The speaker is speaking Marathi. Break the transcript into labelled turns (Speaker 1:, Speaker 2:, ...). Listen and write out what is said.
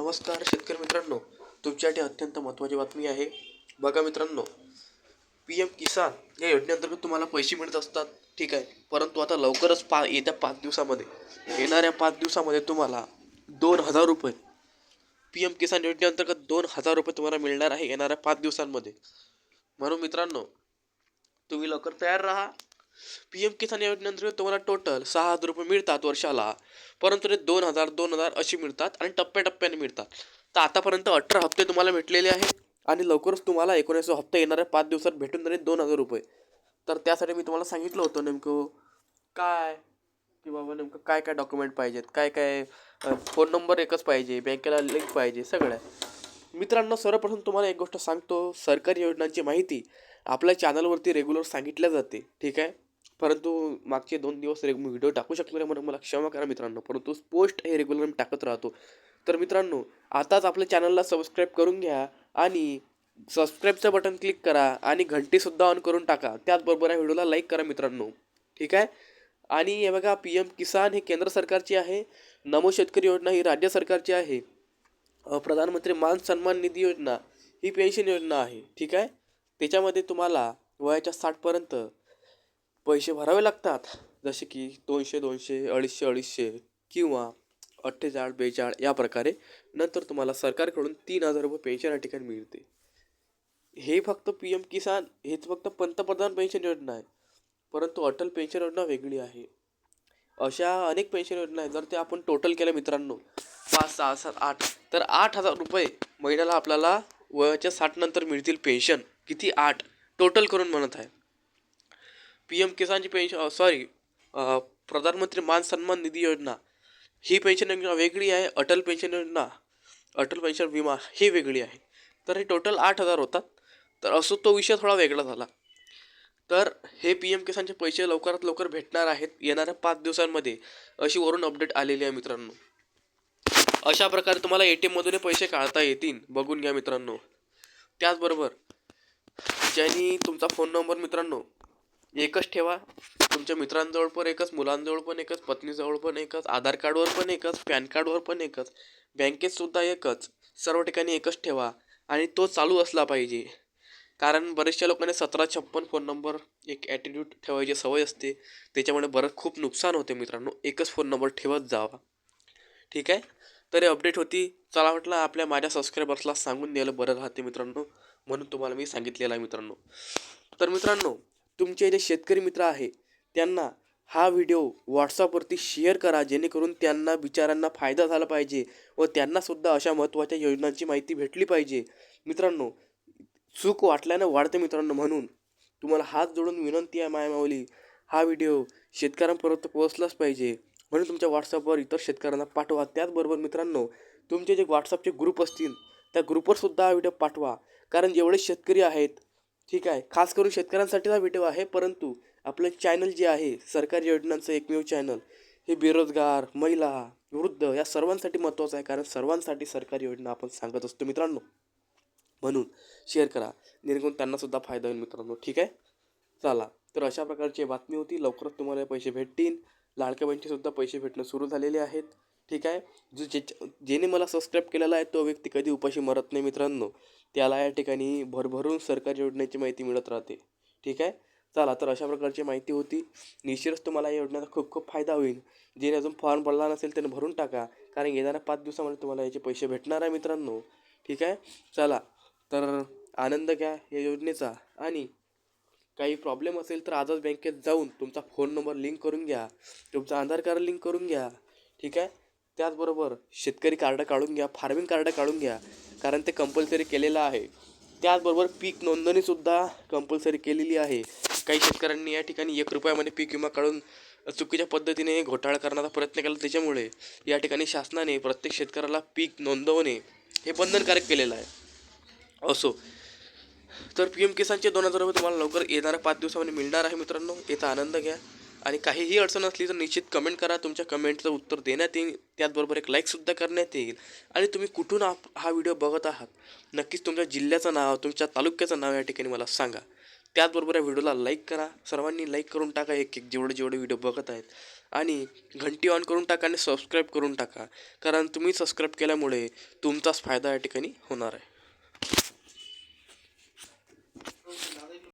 Speaker 1: नमस्कार शेतकरी मित्रांनो तुमच्यासाठी अत्यंत महत्त्वाची बातमी आहे. बघा मित्रांनो पी एम किसान या योजनेअंतर्गत तुम्हाला पैसे मिळत असतात ठीक आहे. परंतु आता लवकरच पा येत्या पाच दिवसामध्ये येणाऱ्या पाच दिवसामध्ये तुम्हाला दोन हजार रुपये पी एम किसान योजनेअंतर्गत दोन हजार रुपये तुम्हाला मिळणार आहे येणाऱ्या पाच दिवसांमध्ये. म्हणून मित्रांनो तुम्ही लवकर तयार राहा. पी एम किसान योजनेअंतर्गत तुम्हाला टोटल सहा हजार रुपये मिळतात वर्षाला. परंतु ते दोन हजार दोन हजार अशी मिळतात आणि टप्प्याटप्प्याने मिळतात. तर आतापर्यंत अठरा हप्ते तुम्हाला भेटलेले आहेत आणि लवकरच तुम्हाला एकोणीस हप्ते येणाऱ्या पाच दिवसात भेटून जाईल दोन हजार रुपये. तर त्यासाठी मी तुम्हाला सांगितलं होतं नेमकं काय की बाबा नेमकं काय काय डॉक्युमेंट पाहिजेत काय काय फोन नंबर एकच पाहिजे बँकेला लिंक पाहिजे सगळं मित्रांनो सर्वप्रथम तुम्हाला एक गोष्ट सांगतो सरकारी योजनांची माहिती आपल्या चॅनलवरती रेग्युलर सांगितल्या जाते ठीक आहे? परंतु मागचे दोन दिवस रेग व्हिडिओ टाकू शकलो नाही म्हणून मला क्षमा करा मित्रांनो. परंतु पोस्ट हे रेग्युलर मी टाकत राहतो. तर मित्रांनो आताच आपल्या चॅनलला सबस्क्राईब करून घ्या आणि सबस्क्राईबचं बटन क्लिक करा आणि घंटीसुद्धा ऑन करून टाका. त्याचबरोबर या व्हिडिओला लाईक करा मित्रांनो. ठीक आहे? आणि हे बघा पी एम किसान हे केंद्र सरकारची आहे. नमो शेतकरी योजना ही राज्य सरकारची आहे. प्रधानमंत्री मान सन्मान निधी योजना ही पेन्शन योजना आहे. ठीक आहे? त्याच्यामध्ये तुम्हाला वयाच्या साठपर्यंत पैसे भरावे लागतात. जसे की दोनशे दोनशे अडीचशे अडीचशे किंवा अठ्ठेचाळ बेचाळ या प्रकारे नंतर तुम्हाला सरकारकडून तीन हजार रुपये पेन्शन या ठिकाणी मिळते. हे फक्त पी एम किसान हेच फक्त पंतप्रधान पेन्शन योजना आहे. परंतु अटल पेन्शन योजना वेगळी आहे. अशा अनेक पेन्शन योजना आहेत. जर ते आपण टोटल केल्या मित्रांनो पाच सहा सात आठ तर आठ हजार रुपये महिन्याला आपल्याला वयाच्या साठनंतर मिळतील पेन्शन किती? आठ. टोटल करून म्हणत आहे. पी एम किसानची पेन्शन सॉरी प्रधानमंत्री मान सन्मान निधी योजना. ही पेन्शन योजना वेगळी आहे अटल पेन्शन योजना अटल पेन्शन विमा ही वेगळी आहे. तर हे टोटल आठ हजार होतात. तर असो तो विषय थोडा वेगळा झाला. तर हे पी एम किसानचे पैसे लवकरात लवकर भेटणार आहेत येणाऱ्या पाच दिवसांमध्ये अशी वरून अपडेट आलेली आहे मित्रांनो. अशा प्रकारे तुम्हाला ए टी एममधून पैसे काढता येतील. बघून घ्या मित्रांनो. त्याचबरोबर ज्यांनी तुमचा फोन नंबर मित्रांनो एकच ठेवा. तुमच्या मित्रांजवळ पण एकच मुलांजवळ पण एकच पत्नीजवळ पण एकच आधार कार्डवर पण एकच पॅन कार्डवर पण एकच बँकेत सुद्धा एकच. सर्व ठिकाणी एकच ठेवा आणि तो चालू असला पाहिजे. कारण बरेचशा लोकांनी सतरा छप्पन फोन नंबर एक ॲटिट्यूड ठेवायची सवय असते. त्याच्यामुळे बरंच खूप नुकसान होते मित्रांनो. एकच फोन नंबर ठेवत जावा. ठीक आहे? तर हे अपडेट होती. चला म्हटलं आपल्या माझ्या सबस्क्रायबर्सला सांगून द्यायला बरं राहते मित्रांनो. म्हणून तुम्हाला मी सांगितलेलं आहे मित्रांनो. तर मित्रांनो तुमचे जे शेतकरी मित्र आहे त्यांना हा व्हिडिओ व्हॉट्सअपवरती शेअर करा जेणेकरून त्यांना बिचारांना फायदा झाला पाहिजे व त्यांनासुद्धा अशा महत्त्वाच्या योजनांची माहिती भेटली पाहिजे. मित्रांनो चूक वाटल्यानं वाढते मित्रांनो म्हणून तुम्हाला हात जोडून विनंती आहे मायमावली हा व्हिडिओ शेतकऱ्यांपर्यंत पोहोचलाच पाहिजे. म्हणून तुमच्या व्हॉट्सअपवर इतर शेतकऱ्यांना पाठवा. त्याचबरोबर मित्रांनो तुमचे जे व्हॉट्सअपचे ग्रुप असतील त्या ग्रुपवरसुद्धा हा व्हिडिओ पाठवा. कारण जेवढे शेतकरी आहेत ठीक आहे. खास करून शेतकऱ्यांसाठीचा व्हिडिओ आहे परंतु आपलं चॅनल जे आहे सरकारी योजनांचं एकमेव चॅनल हे बेरोजगार महिला वृद्ध या सर्वांसाठी महत्त्वाचं आहे कारण सर्वांसाठी सरकारी योजना आपण सांगत असतो मित्रांनो. म्हणून शेअर करा. जेणेकरून त्यांनासुद्धा फायदा होईल मित्रांनो. ठीक आहे? चला. तर अशा प्रकारची बातमी होती. लवकरच तुम्हाला पैसे भेटतील. लाडक्या पैसे भेटणं सुरू झालेले आहेत. ठीक आहे? जो जे ज्याने मला सबस्क्राईब केलेला आहे तो व्यक्ती कधी उपाशी मरत नाही मित्रांनो. त्याला या ठिकाणी भरभरून सरकारी योजनेची माहिती मिळत राहते. ठीक आहे? चला तर अशा प्रकारची माहिती होती. निश्चितच तुम्हाला या योजनेचा खूप खूप फायदा होईल. जे अजून फॉर्म भरला नसेल त्याने भरून टाका. कारण येणाऱ्या पाच दिवसामध्ये तुम्हाला याचे पैसे भेटणार आहे मित्रांनो. ठीक आहे? चला तर आनंद घ्या या योजनेचा. आणि काही प्रॉब्लेम असेल तर आजच बँकेत जाऊन तुमचा फोन नंबर लिंक करून घ्या. तुमचा आधार कार्ड लिंक करून घ्या. ठीक आहे? त्याचबरोबर शेतकरी कार्ड काढून घ्या फार्मिंग कार्ड काढून घ्या कारण ते कंपल्सरी केलेलं आहे. त्याचबरोबर पीक नोंदणीसुद्धा कंपल्सरी केलेली आहे. काही शेतकऱ्यांनी या ठिकाणी एक रुपयामध्ये पीक विमा काढून चुकीच्या पद्धतीने घोटाळा करण्याचा प्रयत्न केला. त्याच्यामुळे या ठिकाणी शासनाने प्रत्येक शेतकऱ्याला पीक नोंदवणे हे बंधनकारक केलेलं आहे. असो. तर पी एम किसानचे दोन हजार रुपये तुम्हाला लवकर येणाऱ्या पाच दिवसामध्ये मिळणार आहे मित्रांनो. याचा आनंद घ्या. आणि काहीही अडचण असली तर निश्चित कमेंट करा. तुमच्या कमेंटचं उत्तर देण्यात येईल. त्याचबरोबर एक लाईकसुद्धा करण्यात येईल. आणि तुम्ही कुठून आप हा व्हिडिओ बघत आहात? नक्कीच तुमच्या जिल्ह्याचं नाव तुमच्या तालुक्याचं नाव या ठिकाणी मला सांगा. त्याचबरोबर या व्हिडिओला लाईक करा. सर्वांनी लाईक करून टाका. एक एक जेवढे जेवढे व्हिडिओ बघत आहेत. आणि घंटी ऑन करून टाका आणि सबस्क्राईब करून टाका. कारण तुम्ही सबस्क्राईब केल्यामुळे तुमचाच फायदा या ठिकाणी होणार आहे.